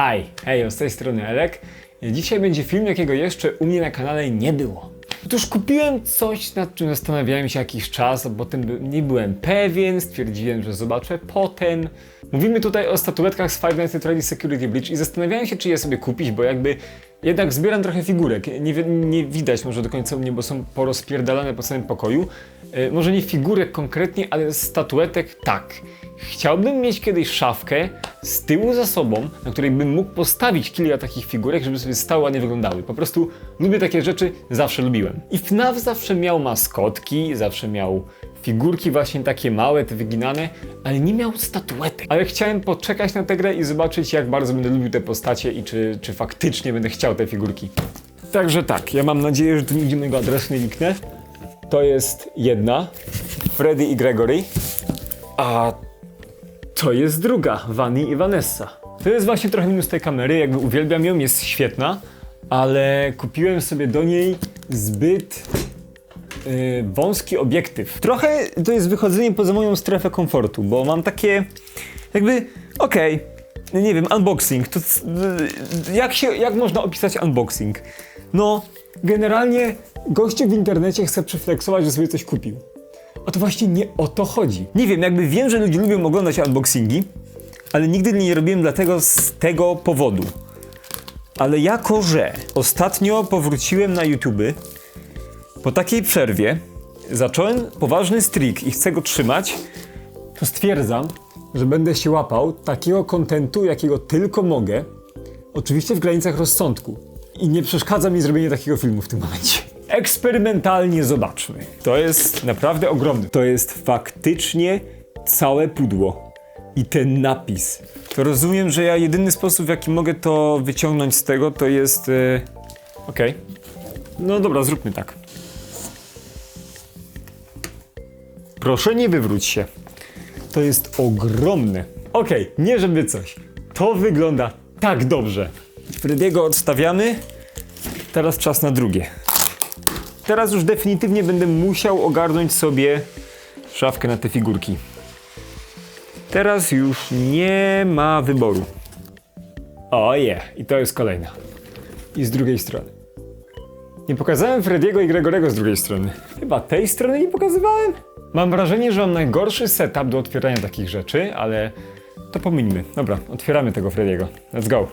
Hi, hej, z tej strony Elek. Dzisiaj będzie film, jakiego jeszcze u mnie na kanale nie było. Otóż kupiłem coś, nad czym zastanawiałem się jakiś czas, potem by- nie byłem pewien, stwierdziłem, że zobaczę potem. Mówimy tutaj o statuetkach z Five Nights at Freddy's Security Breach i zastanawiałem się, czy je sobie kupić, bo jakby jednak zbieram trochę figurek. Nie, nie widać może do końca mnie, bo są porozpierdalane po całym pokoju. E, może nie figurek konkretnie, ale statuetek tak. Chciałbym mieć kiedyś szafkę z tyłu za sobą, na której bym mógł postawić kilka takich figurek, żeby sobie stałe ładnie wyglądały. Po prostu lubię takie rzeczy, zawsze lubiłem. I FNAF zawsze miał maskotki, zawsze miał figurki właśnie takie małe, te wyginane, ale nie miał statuetek. Ale chciałem poczekać na tę grę i zobaczyć, jak bardzo będę lubił te postacie i czy, czy faktycznie będę chciał te figurki. Także tak, ja mam nadzieję, że tu nigdzie mojego adresu nie niknę. To jest jedna, Freddy i Gregory. A to jest druga, Vani i Vanessa. To jest właśnie trochę minus tej kamery, jakby uwielbiam ją, jest świetna, ale kupiłem sobie do niej zbyt yy, wąski obiektyw. Trochę to jest wychodzenie poza moją strefę komfortu, bo mam takie jakby, okej, nie wiem, unboxing, to c- y, jak się, jak można opisać unboxing? No, generalnie gościu w internecie chce przefleksować, że sobie coś kupił. A to właśnie nie o to chodzi. Nie wiem, jakby wiem, że ludzie lubią oglądać unboxingi, ale nigdy nie robiłem dlatego z tego powodu. Ale jako, że ostatnio powróciłem na YouTube, po takiej przerwie zacząłem poważny streak i chcę go trzymać, to stwierdzam, że będę się łapał takiego kontentu, jakiego tylko mogę, oczywiście w granicach rozsądku. I nie przeszkadza mi zrobienie takiego filmu w tym momencie. Eksperymentalnie zobaczmy. To jest naprawdę ogromny. To jest faktycznie całe pudło. I ten napis. To rozumiem, że ja jedyny sposób, w jaki mogę to wyciągnąć z tego, to jest. Yy... Okej. No dobra, zróbmy tak. Proszę nie wywróć się. To jest ogromne. Okej, nie żeby coś. To wygląda tak dobrze. Frediego odstawiamy. Teraz czas na drugie. Teraz już definitywnie będę musiał ogarnąć sobie szafkę na te figurki. Teraz już nie ma wyboru. Oje, i to jest kolejna. I z drugiej strony. Nie pokazałem Frediego i Gregorego z drugiej strony. Chyba tej strony nie pokazywałem? Mam wrażenie, że mam najgorszy setup do otwierania takich rzeczy, ale to pomińmy. Dobra, otwieramy tego Frediego. Let's go.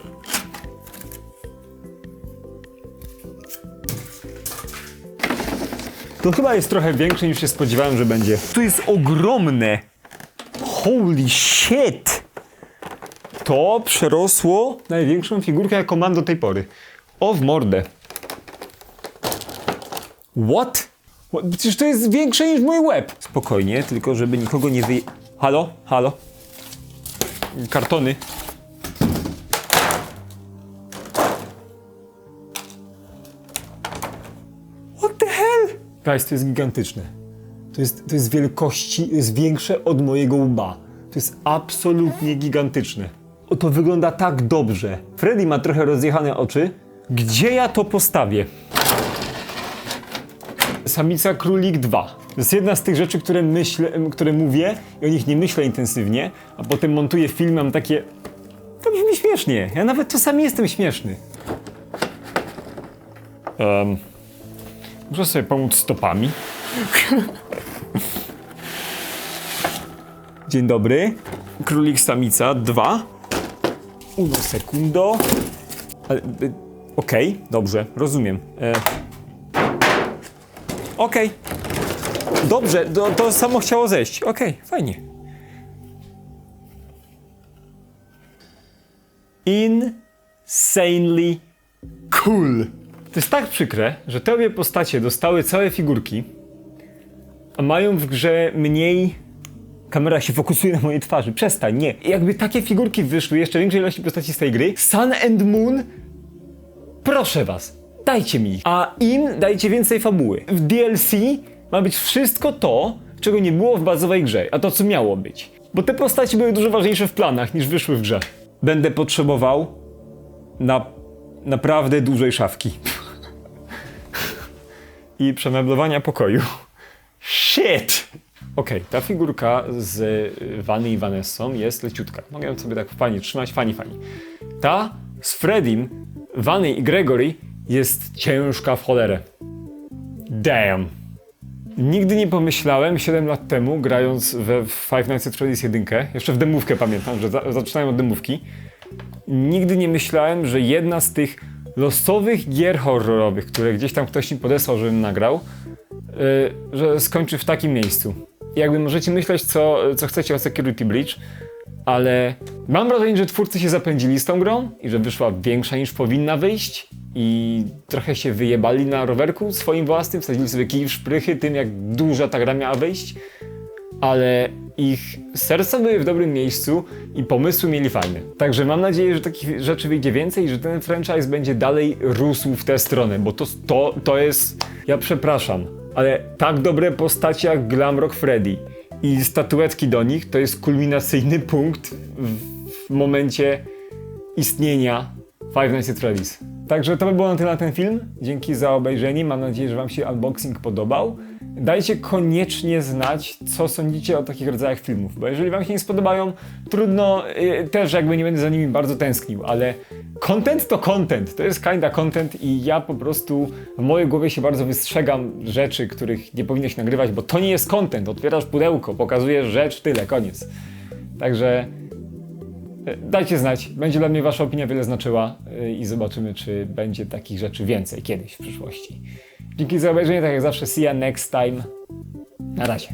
To chyba jest trochę większe niż się spodziewałem, że będzie. To jest ogromne! Holy shit! To przerosło największą figurkę, jaką mam do tej pory. O w mordę. What? Przecież to jest większe niż mój łeb. Spokojnie, tylko żeby nikogo nie wyje... Halo? Halo? Kartony. What the hell? Guys, to jest gigantyczne. To jest, to jest wielkości, jest większe od mojego łba. To jest absolutnie gigantyczne. O, to wygląda tak dobrze. Freddy ma trochę rozjechane oczy. Gdzie ja to postawię? Samica Królik 2. To jest jedna z tych rzeczy, które myślę, które mówię i o nich nie myślę intensywnie, a potem montuję film, mam takie... To brzmi śmiesznie. Ja nawet czasami jestem śmieszny. Um, muszę sobie pomóc stopami. Dzień dobry. Królik Samica 2. Uno sekundo. Ale, y, Okej, dobrze, rozumiem. E, Okej. Dobrze, to, to samo chciało zejść. Okej, fajnie. Insanely cool. To jest tak przykre, że te obie postacie dostały całe figurki, a mają w grze mniej. Kamera się fokusuje na mojej twarzy. Przestań, nie. Jakby takie figurki wyszły, jeszcze większej ilości postaci z tej gry. Sun and Moon Proszę was, dajcie mi ich. A im dajcie więcej fabuły. W DLC ma być wszystko to, czego nie było w bazowej grze, a to co miało być. Bo te postaci były dużo ważniejsze w planach niż wyszły w grze. Będę potrzebował na naprawdę dużej szafki. I przemeblowania pokoju. Shit! Okej, ta figurka z y, Wanny i Vanessą jest leciutka. Mogę ją sobie tak fajnie trzymać, fani, fani. Ta z Freddym, Wanny i Gregory jest ciężka w cholerę. Damn. Nigdy nie pomyślałem 7 lat temu, grając we Five Nights at Freddy's 1, jeszcze w demówkę pamiętam, że za, zaczynałem od demówki, nigdy nie myślałem, że jedna z tych losowych gier horrorowych, które gdzieś tam ktoś mi podesłał, żebym nagrał, yy, że skończy w takim miejscu. Jakby możecie myśleć, co, co chcecie o Security Breach, ale mam wrażenie, że twórcy się zapędzili z tą grą i że wyszła większa niż powinna wyjść i trochę się wyjebali na rowerku swoim własnym, wsadzili sobie kij w szprychy tym, jak duża ta gra miała wyjść, ale ich serca były w dobrym miejscu i pomysły mieli fajne. Także mam nadzieję, że takich rzeczy wyjdzie więcej i że ten franchise będzie dalej rósł w tę stronę, bo to, to, to jest... Ja przepraszam, ale tak dobre postacie jak Glamrock Freddy i statuetki do nich to jest kulminacyjny punkt w, w momencie istnienia Five Nights at Freddy's. Także to by było na tyle na ten film. Dzięki za obejrzenie. Mam nadzieję, że Wam się unboxing podobał. Dajcie koniecznie znać, co sądzicie o takich rodzajach filmów, bo jeżeli Wam się nie spodobają, trudno, yy, też jakby nie będę za nimi bardzo tęsknił, ale content to content, to jest kinda content i ja po prostu w mojej głowie się bardzo wystrzegam rzeczy, których nie powinno się nagrywać, bo to nie jest content. Otwierasz pudełko, pokazujesz rzecz, tyle, koniec. Także Dajcie znać, będzie dla mnie Wasza opinia wiele znaczyła e, i zobaczymy, czy będzie takich rzeczy więcej kiedyś w przyszłości. Dzięki za obejrzenie, tak jak zawsze, see ya next time. Na razie.